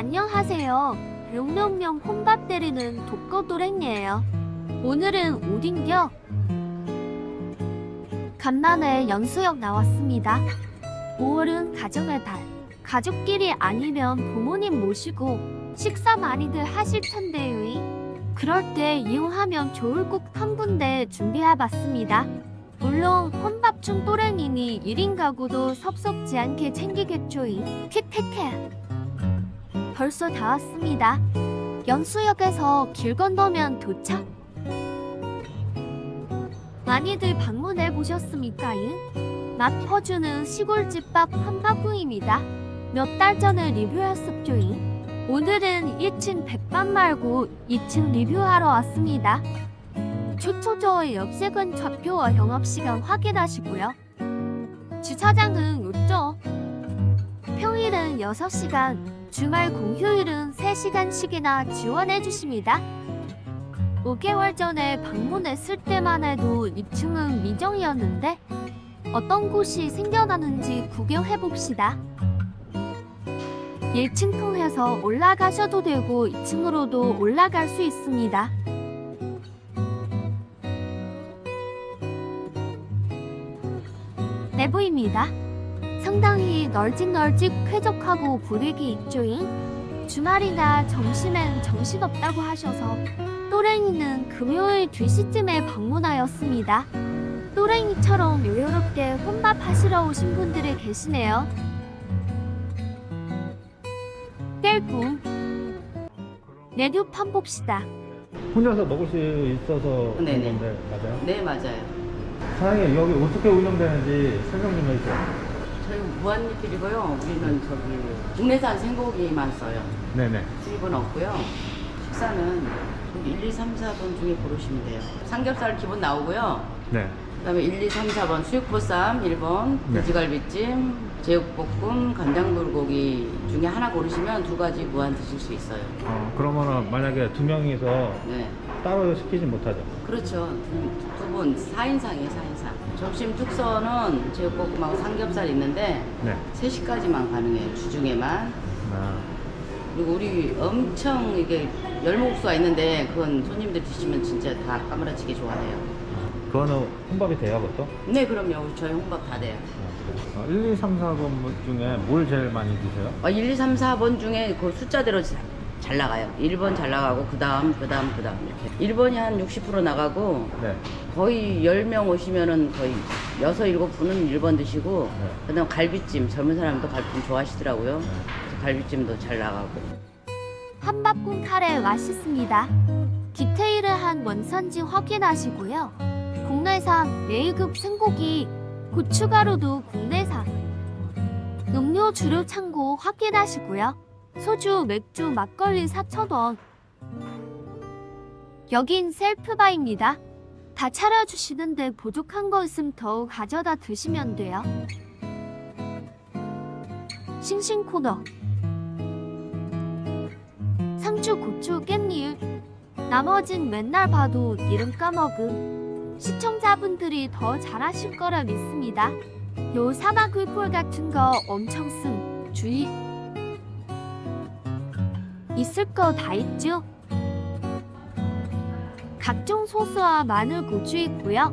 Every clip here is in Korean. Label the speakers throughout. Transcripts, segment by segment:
Speaker 1: 안녕하세요. 용룡룡 혼밥 때리는 독거도랭이에요. 오늘은 오딘겨. 간만에 연수역 나왔습니다. 5월은 가정의 달. 가족끼리 아니면 부모님 모시고 식사 많이들 하실 텐데요. 그럴 때 이용하면 좋을 곳 한 군데 준비해봤습니다. 물론 혼밥 중 또랭이니 1인 가구도 섭섭지 않게 챙기겠죠이. 캣캣캣. 벌써 다 왔습니다. 연수역에서 길 건너면 도착. 많이들 방문해 보셨습니까? 맛 퍼주는 시골집밥 한바구입니다. 몇 달 전에 리뷰했었죠. 오늘은 1층 백반 말고 2층 리뷰하러 왔습니다. 초초저의 역세근 좌표와 영업시간 확인하시고요. 주차장은 요쪽. 평일은 6시간, 주말 공휴일은 3시간씩이나 지원해 주십니다. 5개월 전에 방문했을 때만 해도 2층은 미정이었는데 어떤 곳이 생겨나는지 구경해 봅시다. 1층 통해서 올라가셔도 되고 2층으로도 올라갈 수 있습니다. 내부입니다. 상당히 널찍널찍 쾌적하고 분위기 있죠잉. 주말이나 점심엔 정신없다고 하셔서 또랭이는 금요일 2시쯤에 방문하였습니다. 또랭이처럼 여유롭게 혼밥 하시러 오신 분들이 계시네요. 깰꿈 메뉴판 봅시다.
Speaker 2: 혼자서 먹을 수 있어서 그런
Speaker 3: 네네.
Speaker 2: 건데 맞아요?
Speaker 3: 네 맞아요.
Speaker 2: 사장님 여기 어떻게 운영되는지 설명 좀 해주세요.
Speaker 3: 저희 무한리필이고요. 우리는 저기 국내산 생고기만 써요.
Speaker 2: 네네.
Speaker 3: 수입은 없고요. 식사는 1, 2, 3, 4번 중에 고르시면 돼요. 삼겹살 기본 나오고요.
Speaker 2: 네.
Speaker 3: 그다음에 1, 2, 3, 4번 수육보쌈 1번,
Speaker 2: 네.
Speaker 3: 돼지갈비찜, 제육볶음, 간장불고기 중에 하나 고르시면 두 가지 무한 드실 수 있어요.
Speaker 2: 어, 그러면은 만약에 두 명이서
Speaker 3: 네.
Speaker 2: 따로 시키진 못하죠.
Speaker 3: 그렇죠. 두 분 4인상이에요, 4인상. 점심 특선은 제육볶음하고 삼겹살 있는데
Speaker 2: 네.
Speaker 3: 3시까지만 가능해요. 주중에만.
Speaker 2: 아,
Speaker 3: 그리고 우리 엄청 이게 열목수가 있는데 그건 손님들 드시면 진짜 다 까무라치게 좋아해요.
Speaker 2: 그거는 혼밥이 돼요, 그것도?
Speaker 3: 네, 그럼요. 저희 혼밥 다 돼요.
Speaker 2: 어, 1, 2, 3, 4번 중에 뭘 제일 많이 드세요?
Speaker 3: 어, 1, 2, 3, 4번 중에 그 숫자대로 자- 잘 나가요. 1번 잘 나가고 그 다음, 그 다음, 그 다음 이렇게. 1번이 한 60% 나가고
Speaker 2: 네.
Speaker 3: 거의 10명 오시면은 거의 6, 7분은 1번 드시고
Speaker 2: 네.
Speaker 3: 그 다음 갈비찜, 젊은 사람도 갈비찜 좋아하시더라고요.
Speaker 2: 네.
Speaker 3: 그래서 갈비찜도 잘 나가고.
Speaker 1: 한밥국 카레 맛있습니다. 디테일한 원산지 확인하시고요. 국내산 A급 생고기, 고춧가루도 국내산. 음료 주류 창고 확인하시고요. 소주, 맥주, 막걸리 4,000원. 여긴 셀프바입니다. 다 차려주시는데 부족한 거 있으면 더 가져다 드시면 돼요. 싱싱 코너. 상추, 고추, 깻잎. 나머진 맨날 봐도 이름 까먹음. 시청자분들이 더 잘하실 거라 믿습니다. 요 사막 굴폴 같은 거 엄청 씀. 주의. 있을 거 다 있죠? 각종 소스와 마늘 고추 있고요.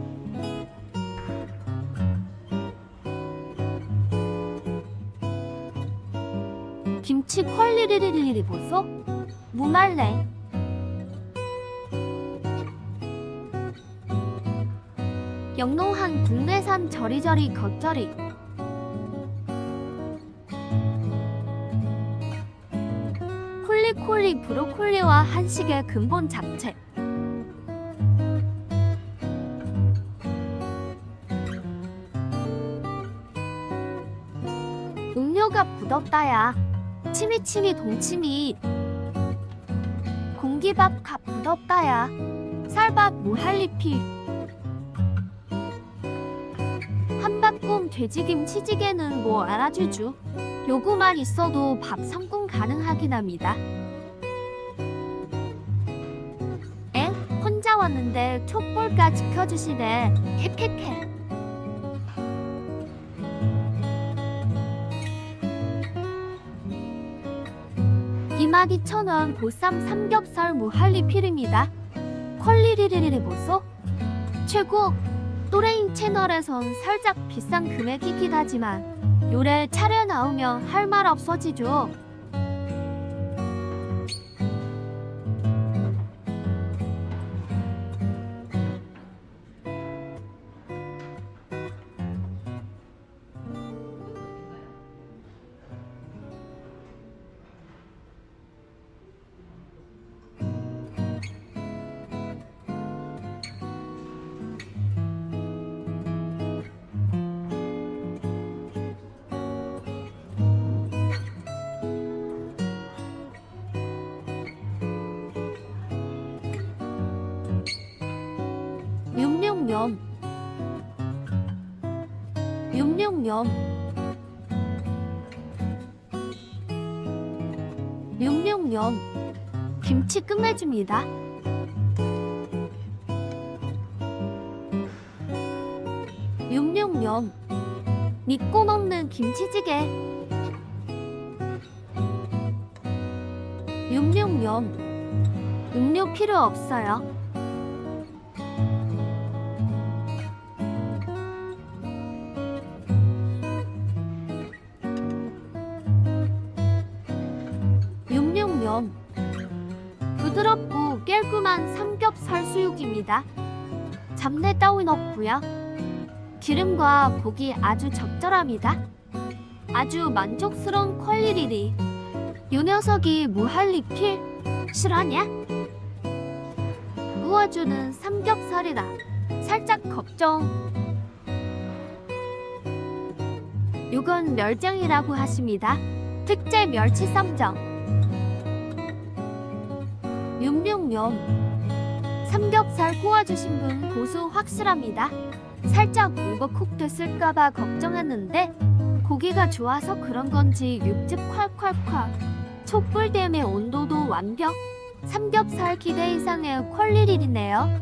Speaker 1: 김치 퀄리리리리리 보소? 무말랭 영롱한 국내산 저리저리 겉절이 콜리콜리 브로콜리와 한식의 근본 잡채. 음료가 묻었다야. 치미치미 동치미. 공기밥 값 묻었다야. 쌀밥 무할리필. 한밥꿈 돼지김 치지개는 뭐 알아주죠? 요구만 있어도 밥 3군 가능하긴 합니다 왔는데 촛불까지 켜주시네 캐캐캐 2만 2천원 보쌈 삼겹살 무할리 필입니다. 퀄리리리리 보소? 최고! 또레인 채널에선 살짝 비싼 금액이긴 하지만 요래 차례 나오면 할 말 없어지죠. 육육면 육육면 육육면 김치 끝내줍니다. 육육면 믿고 먹는 김치찌개 육육면 음료 필요 없어요. 육육면 부드럽고 깔끔한 삼겹살 수육입니다. 잡내 따윈 없고요. 기름과 고기 아주 적절합니다. 아주 만족스러운 퀄리티. 요 녀석이 무할리 필 실화냐? 구워주는 삼겹살이다. 살짝 걱정. 요건 멸장이라고 하십니다. 특제 멸치 쌈장. 육육면 삼겹살 구워주신 분 고수 확실합니다. 살짝 오버쿡 됐을까봐 걱정했는데 고기가 좋아서 그런 건지 육즙 콸콸콸. 촛불 때문에 온도도 완벽. 삼겹살 기대 이상의 퀄리티네요.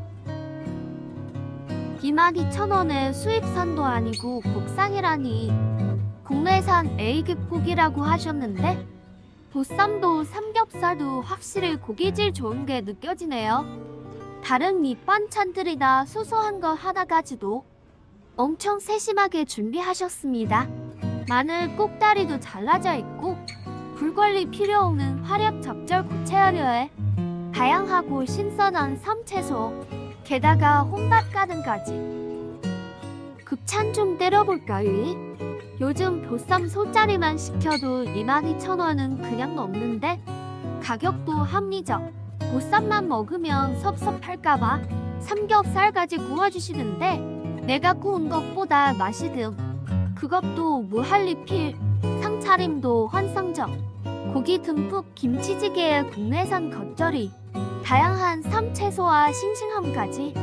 Speaker 1: 22,000원에 수입산도 아니고 국산이라니. 국내산 A급 고기라고 하셨는데 보쌈도 삼겹살도 확실히 고기질 좋은 게 느껴지네요. 다른 밑반찬들이나 소소한 거 하나까지도 엄청 세심하게 준비하셨습니다. 마늘 꼭다리도 잘라져 있고 불관리 필요 없는 화력 적절 고체화료에 다양하고 신선한 삼채소 게다가 혼밥 가든까지 급찬 좀 때려볼까요? 요즘 보쌈 소짜리만 시켜도 22,000원은 그냥 넘는데 가격도 합리적. 보쌈만 먹으면 섭섭할까봐 삼겹살까지 구워주시는데 내가 구운 것보다 맛이 듬. 그것도 무할리 필. 상차림도 환상적. 고기 듬뿍 김치찌개에 국내산 겉절이. 다양한 삼채소와 싱싱함까지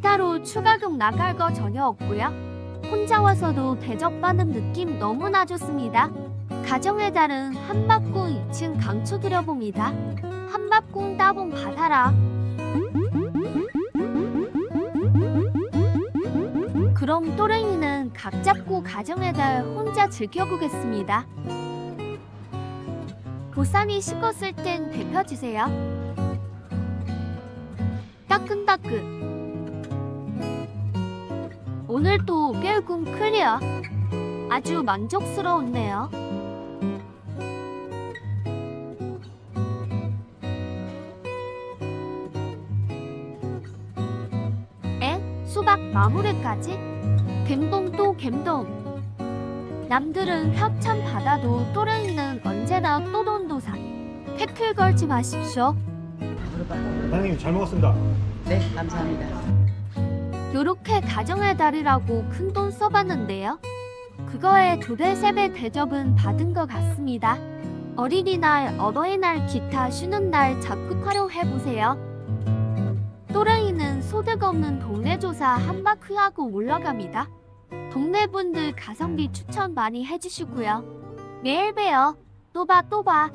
Speaker 1: 따로 추가금 나갈 거 전혀 없고요. 혼자 와서도 대접받는 느낌 너무나 좋습니다. 가정의 달은 한밥궁 2층 강추 드려봅니다. 한밥궁 따봉 받아라. 그럼 또랭이는 각 잡고 가정의 달 혼자 즐겨보겠습니다. 보쌈이 식었을 땐 데펴주세요. 따끈따끈. 오늘도 결국 클리어. 아주 만족스러웠네요. 에? 수박 마무리까지? 갬동 또 갬동. 남들은 협찬 받아도 또랭이는 언제나 또돈도산. 태클 걸지 마십시오.
Speaker 2: 사장님 잘 먹었습니다.
Speaker 3: 네, 감사합니다.
Speaker 1: 요렇게 가정의 달이라고 큰 돈 써봤는데요. 그거에 두 배, 세 배 대접은 받은 것 같습니다. 어린이날, 어버이날, 기타 쉬는 날 적극 활용해보세요. 또랑이는 소득 없는 동네 조사 한 바퀴 하고 올라갑니다. 동네 분들 가성비 추천 많이 해주시고요. 매일 봬요. 또 봐, 또 봐.